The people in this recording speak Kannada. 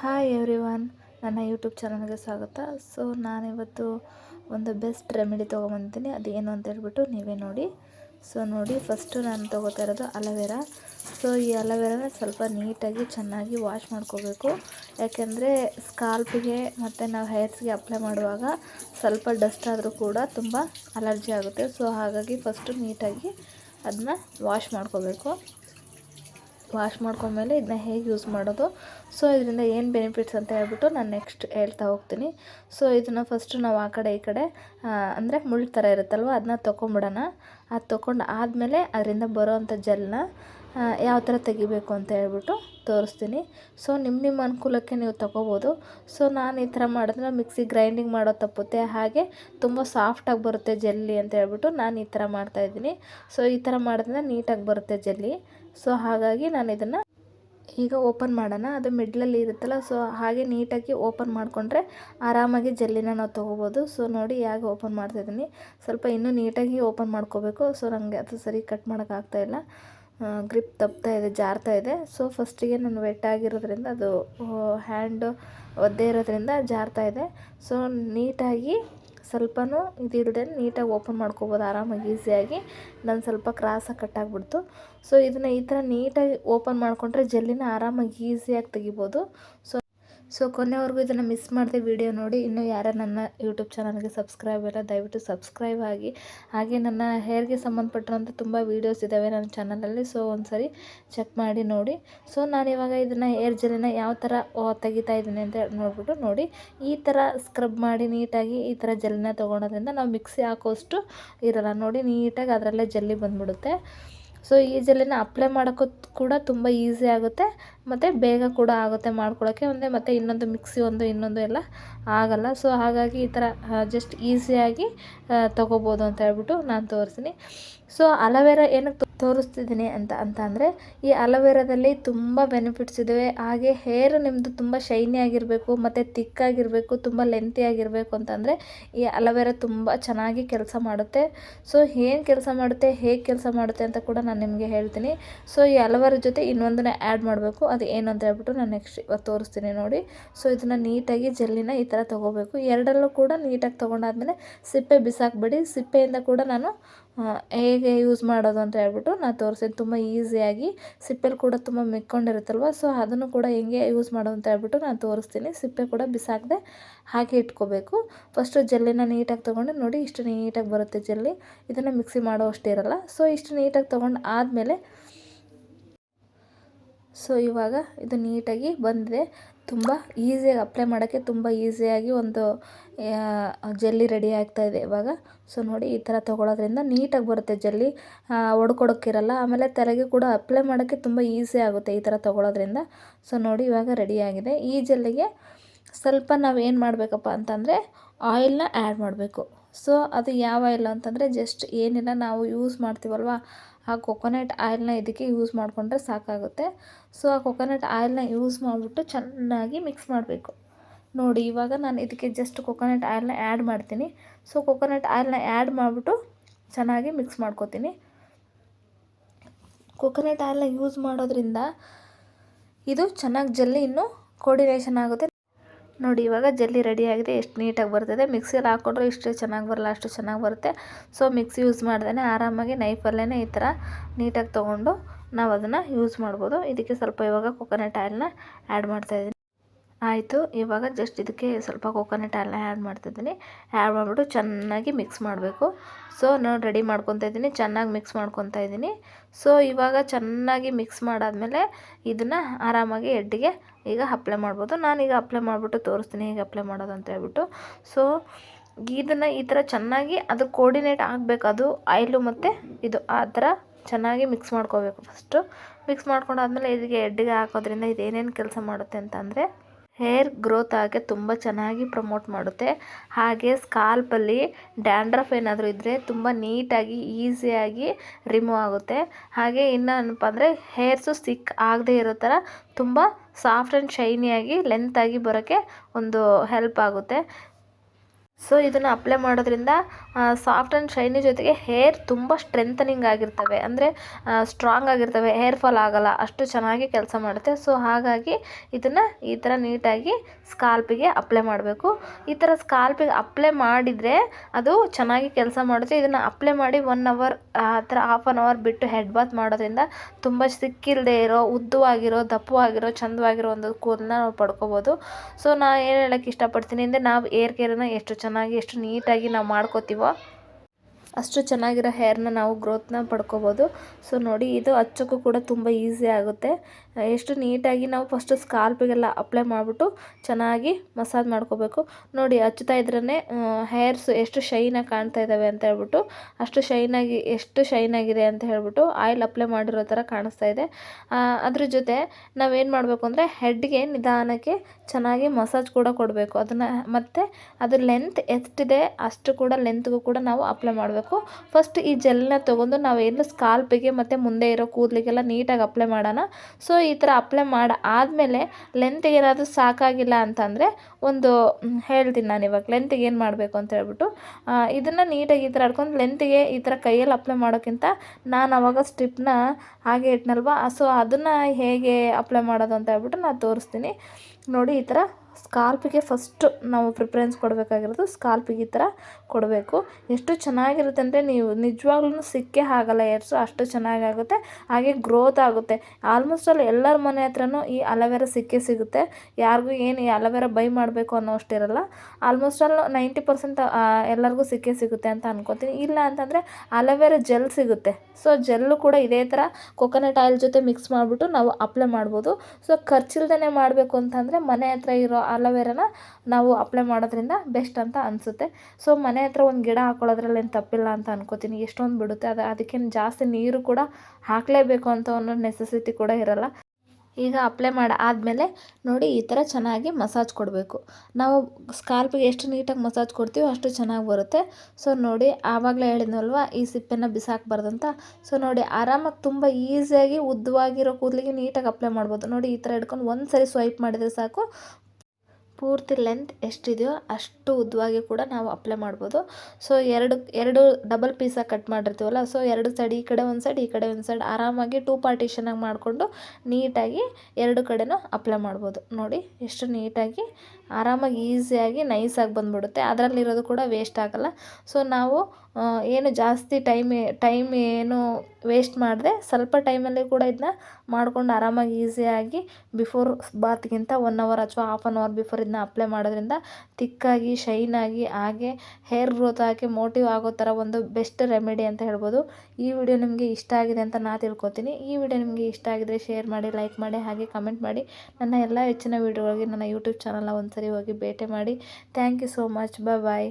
ಹಾಯ್ ಎವ್ರಿವನ್ ನನ್ನ ಯೂಟ್ಯೂಬ್ ಚಾನಲ್ಗೆ ಸ್ವಾಗತ. ಸೊ ನಾನಿವತ್ತು ಒಂದು ಬೆಸ್ಟ್ ರೆಮಿಡಿ ತೊಗೊಂಬಂದಿದ್ದೀನಿ. ಅದು ಏನು ಅಂತ ಹೇಳ್ಬಿಟ್ಟು ನೀವೇ ನೋಡಿ. ಸೊ ನೋಡಿ ಫಸ್ಟು ನಾನು ತೊಗೋತಾ ಇರೋದು ಅಲೋವೆರಾ. ಸೊ ಈ ಅಲೋವೆರಾನ ಸ್ವಲ್ಪ ನೀಟಾಗಿ ಚೆನ್ನಾಗಿ ವಾಶ್ ಮಾಡ್ಕೋಬೇಕು. ಯಾಕೆಂದರೆ ಸ್ಕಾಲ್ಪಿಗೆ ಮತ್ತು ನಾವು ಹೇರ್ಸ್ಗೆ ಅಪ್ಲೈ ಮಾಡುವಾಗ ಸ್ವಲ್ಪ ಡಸ್ಟ್ ಆದರೂ ಕೂಡ ತುಂಬ ಅಲರ್ಜಿ ಆಗುತ್ತೆ. ಸೊ ಹಾಗಾಗಿ ಫಸ್ಟು ನೀಟಾಗಿ ಅದನ್ನ ವಾಶ್ ಮಾಡ್ಕೋಬೇಕು. ವಾಶ್ ಮಾಡ್ಕೊಂಡ್ಮೇಲೆ ಇದನ್ನ ಹೇಗೆ ಯೂಸ್ ಮಾಡೋದು. ಸೊ ಇದರಿಂದ ಏನು ಬೆನಿಫಿಟ್ಸ್ ಅಂತ ಹೇಳ್ಬಿಟ್ಟು ನಾನು ನೆಕ್ಸ್ಟ್ ಹೇಳ್ತಾ ಹೋಗ್ತೀನಿ. ಸೊ ಇದನ್ನು ಫಸ್ಟು ನಾವು ಆ ಕಡೆ ಈ ಕಡೆ ಅಂದರೆ ಮುಳ್ಳು ಥರ ಇರುತ್ತಲ್ವ ಅದನ್ನ ತೊಗೊಂಬಿಡೋಣ ಅದು ತೊಗೊಂಡು ಆದಮೇಲೆ ಅದರಿಂದ ಬರೋವಂಥ ಜೆಲ್ನ ಯಾವ ಥರ ತೆಗಿಬೇಕು ಅಂತ ಹೇಳ್ಬಿಟ್ಟು ತೋರಿಸ್ತೀನಿ. ಸೊ ನಿಮ್ಮ ನಿಮ್ಮ ಅನುಕೂಲಕ್ಕೆ ನೀವು ತೊಗೋಬೋದು. ಸೊ ನಾನು ಈ ಥರ ಮಾಡಿದ್ರೆ ಮಿಕ್ಸಿ ಗ್ರೈಂಡಿಂಗ್ ಮಾಡೋ ತಪ್ಪುತ್ತೆ. ಹಾಗೆ ತುಂಬ ಸಾಫ್ಟಾಗಿ ಬರುತ್ತೆ ಜೆಲ್ಲಿ ಅಂತ ಹೇಳ್ಬಿಟ್ಟು ನಾನು ಈ ಥರ ಮಾಡ್ತಾಯಿದ್ದೀನಿ ಸೊ ಈ ಥರ ಮಾಡಿದ್ರೆ ನೀಟಾಗಿ ಬರುತ್ತೆ ಜೆಲ್ಲಿ. ಸೊ ಹಾಗಾಗಿ ನಾನು ಇದನ್ನು ಈಗ ಓಪನ್ ಮಾಡೋಣ. ಅದು ಮಿಡ್ಲಲ್ಲಿ ಇರುತ್ತಲ್ಲ ಸೊ ಹಾಗೆ ನೀಟಾಗಿ ಓಪನ್ ಮಾಡಿಕೊಂಡ್ರೆ ಆರಾಮಾಗಿ ಜಲ್ಲಿನ ನಾವು ತೊಗೋಬೋದು. ಸೊ ನೋಡಿ ಹೇಗೆ ಓಪನ್ ಮಾಡ್ತಾಯಿದ್ದೀನಿ ಸ್ವಲ್ಪ ಇನ್ನೂ ನೀಟಾಗಿ ಓಪನ್ ಮಾಡ್ಕೋಬೇಕು. ಸೊ ನನಗೆ ಅದು ಸರಿ ಕಟ್ ಮಾಡೋಕ್ಕಾಗ್ತಾಯಿಲ್ಲ ಗ್ರಿಪ್ ತಪ್ತಾ ಇದೆ, ಜಾರ್ತಾ ಇದೆ. ಸೊ ಫಸ್ಟಿಗೆ ನಾನು ವೆಟ್ ಆಗಿರೋದ್ರಿಂದ ಅದು ಹ್ಯಾಂಡು ಒದ್ದೆ ಇರೋದ್ರಿಂದ ಜಾರ್ತಾ ಇದೆ. ಸೊ ನೀಟಾಗಿ ಸ್ವಲ್ಪನೂ ಇದಿಲ್ಲದೆ ನೀಟಾಗಿ ಓಪನ್ ಮಾಡ್ಕೋಬೋದು, ಆರಾಮಾಗಿ, ಈಸಿಯಾಗಿ. ನಾನು ಸ್ವಲ್ಪ ಕ್ರಾಸಾಗಿ ಕಟ್ಟಾಗ್ಬಿಡ್ತು. ಸೊ ಇದನ್ನು ಈ ಥರ ನೀಟಾಗಿ ಓಪನ್ ಮಾಡಿಕೊಂಡ್ರೆ ಜೆಲ್ಲಿನ ಆರಾಮಾಗಿ ಈಸಿಯಾಗಿ ತೆಗಿಬೋದು. ಸೊ ಸೊ ಕೊನೆವರೆಗೂ ಇದನ್ನು ಮಿಸ್ ಮಾಡಿದೆ ವಿಡಿಯೋ ನೋಡಿ. ಇನ್ನೂ ಯಾರು ನನ್ನ ಯೂಟ್ಯೂಬ್ ಚಾನಲ್ಗೆ ಸಬ್ಸ್ಕ್ರೈಬ್ ಇಲ್ಲ, ದಯವಿಟ್ಟು ಸಬ್ಸ್ಕ್ರೈಬ್ ಆಗಿ. ಹಾಗೆ ನನ್ನ ಹೇರ್ಗೆ ಸಂಬಂಧಪಟ್ಟಂಥ ತುಂಬ ವೀಡಿಯೋಸ್ ಇದ್ದಾವೆ ನನ್ನ ಚಾನಲಲ್ಲಿ ಸೊ ಒಂದು ಸರಿ ಚೆಕ್ ಮಾಡಿ ನೋಡಿ. ಸೊ ನಾನಿವಾಗ ಇದನ್ನು ಹೇರ್ ಜೆಲ್ಲಿನ ಯಾವ ಥರ ತೆಗಿತಾ ಇದ್ದೀನಿ ಅಂತ ನೋಡಿಬಿಟ್ಟು ನೋಡಿ. ಈ ಥರ ಸ್ಕ್ರಬ್ ಮಾಡಿ ನೀಟಾಗಿ ಈ ಥರ ಜೆಲ್ನ ತೊಗೊಳೋದ್ರಿಂದ ನಾವು ಮಿಕ್ಸಿ ಹಾಕೋಷ್ಟು ಇರೋಲ್ಲ. ನೋಡಿ ನೀಟಾಗಿ ಅದರಲ್ಲೇ ಜೆಲ್ಲಿ ಬಂದುಬಿಡುತ್ತೆ. ಸೊ ಈ ಅಪ್ಲೈ ಮಾಡೋಕ್ಕೂ ಕೂಡ ತುಂಬ ಈಸಿ ಆಗುತ್ತೆ. ಮತ್ತು ಬೇಗ ಕೂಡ ಆಗುತ್ತೆ ಮಾಡ್ಕೊಳ್ಳೋಕ್ಕೆ ಒಂದೇ ಮತ್ತು ಇನ್ನೊಂದು ಮಿಕ್ಸಿ ಒಂದು ಇನ್ನೊಂದು ಎಲ್ಲ ಆಗಲ್ಲ. ಸೊ ಹಾಗಾಗಿ ಈ ಥರ ಜಸ್ಟ್ ಈಸಿಯಾಗಿ ತೊಗೋಬೋದು ಅಂತ ಹೇಳ್ಬಿಟ್ಟು ನಾನು ತೋರಿಸ್ತೀನಿ ಸೊ ಅಲೋವೆರಾ ಏನಕ್ಕೆ ತೋರಿಸ್ತಿದ್ದೀನಿ ಅಂತ ಅಂತ ಅಂದರೆ, ಈ ಅಲೋವೆರಾದಲ್ಲಿ ತುಂಬ ಬೆನಿಫಿಟ್ಸ್ ಇದ್ದಾವೆ ಹಾಗೆ ಹೇರ್ ನಿಮ್ಮದು ತುಂಬ ಶೈನಿ ಆಗಿರಬೇಕು, ಮತ್ತು ತಿಕ್ಕಾಗಿರಬೇಕು ತುಂಬ ಲೆಂತಿ ಆಗಿರಬೇಕು ಅಂತಂದರೆ ಈ ಅಲೋವೆರಾ ತುಂಬ ಚೆನ್ನಾಗಿ ಕೆಲಸ ಮಾಡುತ್ತೆ. ಸೊ ಏನು ಕೆಲಸ ಮಾಡುತ್ತೆ, ಹೇಗೆ ಕೆಲಸ ಮಾಡುತ್ತೆ ಅಂತ ಕೂಡ ನಾನು ನಿಮಗೆ ಹೇಳ್ತೀನಿ. ಸೊ ಈ ಹಲವಾರ ಜೊತೆ ಇನ್ನೊಂದನ್ನ ಆ್ಯಡ್ ಮಾಡಬೇಕು. ಅದು ಏನು ಅಂತ ಹೇಳ್ಬಿಟ್ಟು ನಾನು ನೆಕ್ಸ್ಟ್ ಇವತ್ತು ತೋರಿಸ್ತೀನಿ ನೋಡಿ. ಸೊ ಇದನ್ನು ನೀಟಾಗಿ ಜೆಲ್ಲಿನ ಈ ಥರ ತೊಗೋಬೇಕು. ಎರಡಲ್ಲೂ ಕೂಡ ನೀಟಾಗಿ ತೊಗೊಂಡಾದ್ಮೇಲೆ ಸಿಪ್ಪೆ ಬಿಸಾಕಬೇಡಿ. ಸಿಪ್ಪೆಯಿಂದ ಕೂಡ ನಾನು ಹೇಗೆ ಯೂಸ್ ಮಾಡೋದು ಅಂತ ಹೇಳ್ಬಿಟ್ಟು ನಾನು ತೋರಿಸ್ತೀನಿ ತುಂಬ ಈಸಿಯಾಗಿ ಸಿಪ್ಪೆಲಿ ಕೂಡ ತುಂಬ ಮೆಕ್ಕೊಂಡಿರುತ್ತಲ್ವ ಸೊ ಅದನ್ನು ಕೂಡ ಹೆಂಗೆ ಯೂಸ್ ಮಾಡೋದು ಅಂತ ಹೇಳ್ಬಿಟ್ಟು ನಾನು ತೋರಿಸ್ತೀನಿ. ಸಿಪ್ಪೆ ಕೂಡ ಬಿಸಾಕದೆ ಹಾಗೆ ಇಟ್ಕೋಬೇಕು. ಫಸ್ಟು ಜೆಲ್ಲಿನ ನೀಟಾಗಿ ತೊಗೊಂಡು ನೋಡಿ ಇಷ್ಟು ನೀಟಾಗಿ ಬರುತ್ತೆ ಜೆಲ್ಲಿ. ಇದನ್ನು ಮಿಕ್ಸಿ ಮಾಡೋ ಅಷ್ಟಿರಲ್ಲ ಸೊ ಇಷ್ಟು ನೀಟಾಗಿ ತೊಗೊಂಡು ಆದಮೇಲೆ ಸೊ ಇವಾಗ ಇದು ನೀಟಾಗಿ ಬಂದಿದೆ. ತುಂಬ ಈಸಿಯಾಗಿ ಅಪ್ಲೈ ಮಾಡೋಕ್ಕೆ ತುಂಬ ಈಸಿಯಾಗಿ ಒಂದು ಜೆಲ್ಲಿ ರೆಡಿ ಆಗ್ತಾ ಇದೆ ಇವಾಗ. ಸೊ ನೋಡಿ ಈ ಥರ ತೊಗೊಳೋದ್ರಿಂದ ನೀಟಾಗಿ ಬರುತ್ತೆ ಜೆಲ್ಲಿ ಒಡ್ಕೊಡೋಕ್ಕಿರಲ್ಲ, ಆಮೇಲೆ ತಲೆಗೆ ಕೂಡ ಅಪ್ಲೈ ಮಾಡೋಕ್ಕೆ ತುಂಬ ಈಸಿ ಆಗುತ್ತೆ ಈ ಥರ ತೊಗೊಳೋದ್ರಿಂದ. ಸೊ ನೋಡಿ ಇವಾಗ ರೆಡಿಯಾಗಿದೆ ಈ ಜೆಲ್ಲಿಗೆ ಸ್ವಲ್ಪ ನಾವು ಏನು ಮಾಡಬೇಕಪ್ಪ ಅಂತಂದರೆ ಆಯಿಲ್ನ ಆ್ಯಡ್ ಮಾಡಬೇಕು. ಸೊ ಅದು ಯಾವ ಆಯಿಲ್ ಅಂತಂದರೆ ಜಸ್ಟ್ ಏನಿಲ್ಲ, ನಾವು ಯೂಸ್ ಮಾಡ್ತೀವಲ್ವ? ಆ ಕೊಕೊನಟ್ ಆಯಿಲ್ನ ಇದಕ್ಕೆ ಯೂಸ್ ಮಾಡಿಕೊಂಡ್ರೆ ಸಾಕಾಗುತ್ತೆ. ಸೊ ಆ ಕೊಕೊನಟ್ ಆಯಿಲ್ನ ಯೂಸ್ ಮಾಡಿಬಿಟ್ಟು ಚೆನ್ನಾಗಿ ಮಿಕ್ಸ್ ಮಾಡಬೇಕು. ನೋಡಿ, ಇವಾಗ ನಾನು ಇದಕ್ಕೆ ಜಸ್ಟ್ ಕೊಕೊನಟ್ ಆಯಿಲ್ನ ಆ್ಯಡ್ ಮಾಡ್ತೀನಿ. ಸೊ ಕೊಕೊನಟ್ ಆಯಿಲ್ನ ಆ್ಯಡ್ ಮಾಡಿಬಿಟ್ಟು ಚೆನ್ನಾಗಿ ಮಿಕ್ಸ್ ಮಾಡ್ಕೋತೀನಿ. ಕೊಕೊನಟ್ ಆಯಿಲ್ನ ಯೂಸ್ ಮಾಡೋದ್ರಿಂದ ಇದು ಚೆನ್ನಾಗಿ ಜಲ್ಲಿ ಇನ್ನೂ ಕೋರ್ಡಿನೇಷನ್ ಆಗುತ್ತೆ. ನೋಡಿ, ಇವಾಗ ಜಲ್ಲಿ ಆಗಿದೆ. ಎಷ್ಟು ನೀಟಾಗಿ ಬರ್ತದೆ. ಮಿಕ್ಸಿಯಲ್ಲಿ ಹಾಕ್ಕೊಂಡ್ರೆ ಇಷ್ಟು ಚೆನ್ನಾಗಿ ಬರಲ್ಲ, ಅಷ್ಟು ಚೆನ್ನಾಗಿ ಬರುತ್ತೆ. ಸೊ ಮಿಕ್ಸಿ ಯೂಸ್ ಮಾಡ್ದೇ ಆರಾಮಾಗಿ ನೈಫಲ್ಲೇ ಈ ಥರ ನೀಟಾಗಿ ತೊಗೊಂಡು ನಾವು ಅದನ್ನು ಯೂಸ್ ಮಾಡ್ಬೋದು. ಇದಕ್ಕೆ ಸ್ವಲ್ಪ ಇವಾಗ ಕೊಕೊನಟ್ ಆಯಿಲ್ನ ಆ್ಯಡ್ ಮಾಡ್ತಾಯಿದ್ದೀನಿ ಆಯಿತು, ಇವಾಗ ಜಸ್ಟ್ ಇದಕ್ಕೆ ಸ್ವಲ್ಪ ಕೋಕೋನಟ್ ಎಲ್ಲ ಆ್ಯಡ್ ಮಾಡ್ತಿದ್ದೀನಿ. ಆ್ಯಡ್ ಮಾಡಿಬಿಟ್ಟು ಚೆನ್ನಾಗಿ ಮಿಕ್ಸ್ ಮಾಡಬೇಕು. ಸೊ ನಾನು ರೆಡಿ ಮಾಡ್ಕೊತ ಇದ್ದೀನಿ, ಚೆನ್ನಾಗಿ ಮಿಕ್ಸ್ ಮಾಡ್ಕೊತಾ ಇದ್ದೀನಿ. ಸೊ ಇವಾಗ ಚೆನ್ನಾಗಿ ಮಿಕ್ಸ್ ಮಾಡಾದಮೇಲೆ ಇದನ್ನು ಆರಾಮಾಗಿ ಎಡ್ಡಿಗೆ ಈಗ ಅಪ್ಲೈ ಮಾಡ್ಬೋದು. ನಾನೀಗ ಅಪ್ಲೈ ಮಾಡಿಬಿಟ್ಟು ತೋರಿಸ್ತೀನಿ ಈಗ ಅಪ್ಲೈ ಮಾಡೋದು ಅಂತ ಹೇಳ್ಬಿಟ್ಟು. ಸೊ ಇದನ್ನು ಈ ಥರ ಚೆನ್ನಾಗಿ ಅದು ಕೋರ್ಡಿನೇಟ್ ಆಗಬೇಕು. ಅದು ಆಯಿಲು ಮತ್ತು ಇದು ಆ ಥರ ಚೆನ್ನಾಗಿ ಮಿಕ್ಸ್ ಮಾಡ್ಕೋಬೇಕು ಫಸ್ಟು ಮಿಕ್ಸ್ ಮಾಡ್ಕೊಂಡಾದ್ಮೇಲೆ ಇದಕ್ಕೆ ಎಡ್ಡಿಗೆ ಹಾಕೋದ್ರಿಂದ ಇದೇನೇನು ಕೆಲಸ ಮಾಡುತ್ತೆ ಅಂತಂದರೆ ಹೇರ್ ಗ್ರೋತ್ ಆಗೋಕ್ಕೆ ತುಂಬ ಚೆನ್ನಾಗಿ ಪ್ರಮೋಟ್ ಮಾಡುತ್ತೆ. ಹಾಗೆ ಸ್ಕಾಲ್ಪಲ್ಲಿ ಡ್ಯಾಂಡ್ರಫ್ ಏನಾದರೂ ಇದ್ದರೆ ತುಂಬ ನೀಟಾಗಿ, ಈಸಿಯಾಗಿ ರಿಮೂವ್ ಆಗುತ್ತೆ. ಹಾಗೆ ಇನ್ನೇನಪ್ಪ ಅಂದರೆ ಹೇರ್ಸು ಸ್ಟಿಕ್ ಆಗದೇ ಇರೋ ಥರ ತುಂಬ ಸಾಫ್ಟ್ ಆ್ಯಂಡ್ ಶೈನಿಯಾಗಿ, ಲೆಂತಾಗಿ ಬರೋಕ್ಕೆ ಒಂದು ಹೆಲ್ಪ್ ಆಗುತ್ತೆ. ಸೊ, ಇದನ್ನು ಅಪ್ಲೈ ಮಾಡೋದ್ರಿಂದ ಸಾಫ್ಟ್ ಆ್ಯಂಡ್ ಶೈನಿ ಜೊತೆಗೆ ಹೇರ್ ತುಂಬ ಸ್ಟ್ರೆಂಥನಿಂಗ್ ಆಗಿರ್ತವೆ. ಅಂದರೆ ಸ್ಟ್ರಾಂಗ್ ಆಗಿರ್ತವೆ ಹೇರ್ ಫಾಲ್ ಆಗೋಲ್ಲ, ಅಷ್ಟು ಚೆನ್ನಾಗಿ ಕೆಲಸ ಮಾಡುತ್ತೆ. ಸೊ, ಹಾಗಾಗಿ ಇದನ್ನು ಈ ಥರ ನೀಟಾಗಿ ಸ್ಕಾಲ್ಪಿಗೆ ಅಪ್ಲೈ ಮಾಡಬೇಕು. ಈ ಥರ ಸ್ಕಾಲ್ಪಿಗೆ ಅಪ್ಲೈ ಮಾಡಿದರೆ ಅದು ಚೆನ್ನಾಗಿ ಕೆಲಸ ಮಾಡುತ್ತೆ. ಇದನ್ನು ಅಪ್ಲೈ ಮಾಡಿ ಒನ್ ಅವರ್ ಆ ಥರ ಹಾಫ್ ಆನ್ ಅವರ್ ಬಿಟ್ಟು ಹೆಡ್ ಬಾತ್ ಮಾಡೋದ್ರಿಂದ ತುಂಬ ಸಿಕ್ಕಿಲ್ಲದೆ ಇರೋ, ಉದ್ದವಾಗಿರೋ, ದಪ್ಪವಾಗಿರೋ, ಚಂದವಾಗಿರೋ ಒಂದು ಕೂದಲನ್ನ ನಾವು ಪಡ್ಕೋಬೋದು. ಸೊ ನಾನು ಏನು ಹೇಳೋಕ್ಕೆ ಇಷ್ಟಪಡ್ತೀನಿ ಅಂದರೆ, ನಾವು ಏರ್ ಕೇರನ್ನು ಎಷ್ಟು ಚೆನ್ನಾಗಿ, ಎಷ್ಟು ನೀಟಾಗಿ ನಾವು ಮಾಡ್ಕೋತೀವೋ ಅಷ್ಟು ಚೆನ್ನಾಗಿರೋ ಹೇರ್ನ ನಾವು ಗ್ರೋತ್ನ ಪಡ್ಕೋಬೋದು. ಸೊ ನೋಡಿ, ಇದು ಹಚ್ಚೋಕ್ಕೂ ಕೂಡ ತುಂಬ ಈಸಿ ಆಗುತ್ತೆ. ಎಷ್ಟು ನೀಟಾಗಿ ನಾವು ಫಸ್ಟು ಸ್ಕಾಲ್ಪಿಗೆಲ್ಲ ಅಪ್ಲೈ ಮಾಡಿಬಿಟ್ಟು ಚೆನ್ನಾಗಿ ಮಸಾಜ್ ಮಾಡ್ಕೋಬೇಕು. ನೋಡಿ ಹಚ್ತಾ ಇದ್ರೇ ಹೇರ್ಸ್ ಎಷ್ಟು ಶೈನಾಗಿ ಕಾಣ್ತಾ ಇದ್ದಾವೆ ಅಂತ ಹೇಳ್ಬಿಟ್ಟು, ಅಷ್ಟು ಶೈನಾಗಿ ಎಷ್ಟು ಶೈನಾಗಿದೆ ಅಂತ ಹೇಳ್ಬಿಟ್ಟು ಆಯಿಲ್ ಅಪ್ಲೈ ಮಾಡಿರೋ ಥರ ಕಾಣಿಸ್ತಾ ಇದೆ. ಅದ್ರ ಜೊತೆ ನಾವೇನು ಮಾಡಬೇಕು ಅಂದರೆ ಹೆಡ್ಗೆ ನಿಧಾನಕ್ಕೆ ಚೆನ್ನಾಗಿ ಮಸಾಜ್ ಕೂಡ ಕೊಡಬೇಕು. ಅದನ್ನು, ಮತ್ತು ಅದು ಲೆಂತ್ ಎಷ್ಟಿದೆ ಅಷ್ಟು ಕೂಡ ಲೆಂತ್ಗೂ ಕೂಡ ನಾವು ಅಪ್ಲೈ ಮಾಡಬೇಕು. ಫಸ್ಟ್ ಈ ಜೆಲ್ನ ತೊಗೊಂಡು ನಾವೇನು ಸ್ಕಾಲ್ಪಿಗೆ ಮತ್ತು ಮುಂದೆ ಇರೋ ಕೂದಲಿಗೆಲ್ಲ ನೀಟಾಗಿ ಅಪ್ಲೈ ಮಾಡೋಣ. ಸೊ ಈ ಥರ ಅಪ್ಲೈ ಮಾಡಿ, ಆದಮೇಲೆ ಲೆಂತ್ಗೆ ಏನಾದರೂ ಸಾಕಾಗಿಲ್ಲ ಅಂತಂದರೆ ಒಂದು ಹೇಳ್ತೀನಿ ನಾನು ಇವಾಗ. ಲೆಂತಿಗೆ ಏನು ಮಾಡಬೇಕು ಅಂತ ಹೇಳ್ಬಿಟ್ಟು ಇದನ್ನು ನೀಟಾಗಿ ಈ ಥರ ಹಿಡ್ಕೊಂಡು ಲೆಂತ್ಗೆ ಈ ಥರ ಕೈಯಲ್ಲಿ ಅಪ್ಲೈ ಮಾಡೋಕ್ಕಿಂತ ನಾನು ಅವಾಗ ಸ್ಟ್ರಿಪ್ನ ಹಾಗೆ ಇಟ್ನಲ್ವಾ? ಸೊ ಅದನ್ನು ಹೇಗೆ ಅಪ್ಲೈ ಮಾಡೋದು ಅಂತ ಹೇಳ್ಬಿಟ್ಟು ನಾನು ತೋರಿಸ್ತೀನಿ. ನೋಡಿ ಈ ಥರ ಸ್ಕಾಲ್ಪಿಗೆ ಫಸ್ಟು ನಾವು ಪ್ರಿಫರೆನ್ಸ್ ಕೊಡಬೇಕಾಗಿರೋದು ಸ್ಕಾಲ್ಪಿಗೆ ಈ ಥರ ಕೊಡಬೇಕು. ಎಷ್ಟು ಚೆನ್ನಾಗಿರುತ್ತೆ ಅಂದರೆ ನೀವು ನಿಜವಾಗ್ಲೂ ಸಿಕ್ಕೇ ಆಗಲ್ಲ ಏರ್ಸು ಅಷ್ಟು ಚೆನ್ನಾಗಾಗುತ್ತೆ. ಹಾಗೆ ಗ್ರೋತ್ ಆಗುತ್ತೆ. ಆಲ್ಮೋಸ್ಟ್ ಆಲ್ ಎಲ್ಲರ ಮನೆ ಹತ್ರನೂ ಈ ಅಲವೆರ ಸಿಕ್ಕೇ ಸಿಗುತ್ತೆ. ಯಾರಿಗೂ ಏನು ಈ ಅಲೋವೆರಾ ಬೈ ಮಾಡಬೇಕು ಅನ್ನೋ ಅಷ್ಟಿರಲ್ಲ ಆಲ್ಮೋಸ್ಟ್ ಆಲ್ ನೈಂಟಿ ಪರ್ಸೆಂಟ್ ಎಲ್ಲರಿಗೂ ಸಿಕ್ಕೇ ಸಿಗುತ್ತೆ ಅಂತ ಅನ್ಕೋತೀನಿ. ಇಲ್ಲ ಅಂತಂದರೆ ಅಲವೆರ ಜೆಲ್ ಸಿಗುತ್ತೆ. ಸೊ ಜೆಲ್ಲು ಕೂಡ ಇದೇ ಥರ ಕೊಕೊನಟ್ ಆಯಿಲ್ ಜೊತೆ ಮಿಕ್ಸ್ ಮಾಡಿಬಿಟ್ಟು ನಾವು ಅಪ್ಲೈ ಮಾಡ್ಬೋದು. ಸೊ ಖರ್ಚಿಲ್ದೇ ಮಾಡಬೇಕು ಅಂತಂದರೆ ಮನೆ ಹತ್ರ ಇರೋ ಅಲೋವೆರಾನ ನಾವು ಅಪ್ಲೈ ಮಾಡೋದ್ರಿಂದ ಬೆಸ್ಟ್ ಅಂತ ಅನಿಸುತ್ತೆ. ಸೊ ಮನೆ ಹತ್ರ ಒಂದು ಗಿಡ ಹಾಕೊಳ್ಳೋದ್ರಲ್ಲಿ ಏನು ತಪ್ಪಿಲ್ಲ ಅಂತ ಅನ್ಕೋತೀನಿ. ಎಷ್ಟೊಂದು ಬಿಡುತ್ತೆ. ಅದು ಅದಕ್ಕೇನು ಜಾಸ್ತಿ ನೀರು ಕೂಡ ಹಾಕಲೇಬೇಕು ಅಂತ ಅನ್ನೋ ನೆಸೆಸಿಟಿ ಕೂಡ ಇರಲ್ಲ. ಈಗ ಅಪ್ಲೈ ಮಾಡಿ, ಆದಮೇಲೆ ನೋಡಿ ಈ ಥರ ಚೆನ್ನಾಗಿ ಮಸಾಜ್ ಕೊಡಬೇಕು. ನಾವು ಸ್ಕಾಲ್ಪಿಗೆ ಎಷ್ಟು ನೀಟಾಗಿ ಮಸಾಜ್ ಕೊಡ್ತೀವೋ ಅಷ್ಟು ಚೆನ್ನಾಗಿ ಬರುತ್ತೆ. ಸೊ ನೋಡಿ ಆವಾಗಲೇ ಹೇಳಿದ್ನಲ್ವ, ಈ ಸಿಪ್ಪೆನ ಬಿಸಾಕಬಾರ್ದಂತ. ಸೊ ನೋಡಿ ಆರಾಮಾಗಿ ತುಂಬ ಈಸಿಯಾಗಿ ಉದ್ದವಾಗಿರೋ ಕೂದಲಿಗೆ ನೀಟಾಗಿ ಅಪ್ಲೈ ಮಾಡ್ಬೋದು. ನೋಡಿ ಈ ಥರ ಹಿಡ್ಕೊಂಡು ಒಂದು ಸರಿ ಸ್ವೈಪ್ ಮಾಡಿದರೆ ಸಾಕು. ಪೂರ್ತಿ ಲೆಂತ್ ಎಷ್ಟಿದೆಯೋ ಅಷ್ಟು ಉದ್ದವಾಗಿ ಕೂಡ ನಾವು ಅಪ್ಲೈ ಮಾಡ್ಬೋದು. ಸೊ ಎರಡು ಎರಡು ಡಬಲ್ ಪೀಸಾಗಿ ಕಟ್ ಮಾಡಿರ್ತೀವಲ್ಲ ಸೊ ಎರಡು ಸೈಡ್ ಈ ಕಡೆ ಒಂದು ಸೈಡ್ ಈ ಕಡೆ ಒಂದು ಸೈಡ್ ಆರಾಮಾಗಿ ಟೂ ಪಾರ್ಟಿಷನಾಗಿ ಮಾಡಿಕೊಂಡು ನೀಟಾಗಿ ಎರಡು ಕಡೆನೂ ಅಪ್ಲೈ ಮಾಡ್ಬೋದು. ನೋಡಿ, ಎಷ್ಟು ನೀಟಾಗಿ, ಆರಾಮಾಗಿ ಈಸಿಯಾಗಿ ನೈಸಾಗಿ ಬಂದುಬಿಡುತ್ತೆ. ಅದರಲ್ಲಿರೋದು ಕೂಡ ವೇಸ್ಟ್ ಆಗೋಲ್ಲ. ಸೊ ನಾವು ಏನು ಜಾಸ್ತಿ ಟೈಮ್ ಟೈಮ್ ಏನು ವೇಸ್ಟ್ ಮಾಡದೆ ಸ್ವಲ್ಪ ಟೈಮಲ್ಲಿ ಕೂಡ ಇದನ್ನ ಮಾಡ್ಕೊಂಡು ಆರಾಮಾಗಿ ಈಸಿಯಾಗಿ ಬಿಫೋರ್ ಬಾತ್ಗಿಂತ ಒನ್ ಅವರ್ ಅಥವಾ ಹಾಫ್ ಆನ್ ಅವರ್ ಬಿಫೋರ್ ಇದನ್ನ ಅಪ್ಲೈ ಮಾಡೋದ್ರಿಂದ ತಿಕ್ಕಾಗಿ, ಶೈನಾಗಿ, ಹಾಗೆ ಹೇರ್ ಗ್ರೋತ್ ಆಗಿ ಮೋಟಿವ್ ಆಗೋ ಥರ ಒಂದು ಬೆಸ್ಟ್ ರೆಮಿಡಿ ಅಂತ ಹೇಳ್ಬೋದು. ಈ ವಿಡಿಯೋ ನಿಮಗೆ ಇಷ್ಟ ಆಗಿದೆ ಅಂತ ನಾ ತಿಳ್ಕೊತೀನಿ. ಈ ವಿಡಿಯೋ ನಿಮಗೆ ಇಷ್ಟ ಆಗಿದ್ರೆ ಶೇರ್ ಮಾಡಿ, ಲೈಕ್ ಮಾಡಿ, ಹಾಗೆ ಕಮೆಂಟ್ ಮಾಡಿ. ನನ್ನ ಎಲ್ಲ ಹೆಚ್ಚಿನ ವೀಡಿಯೋಗಳಿಗೆ ನನ್ನ ಯೂಟ್ಯೂಬ್ ಚಾನಲ್ನ ಒಂದು ಸರಿ ಹೋಗಿ ಭೇಟಿ ಮಾಡಿ. Thank you so much. Bye bye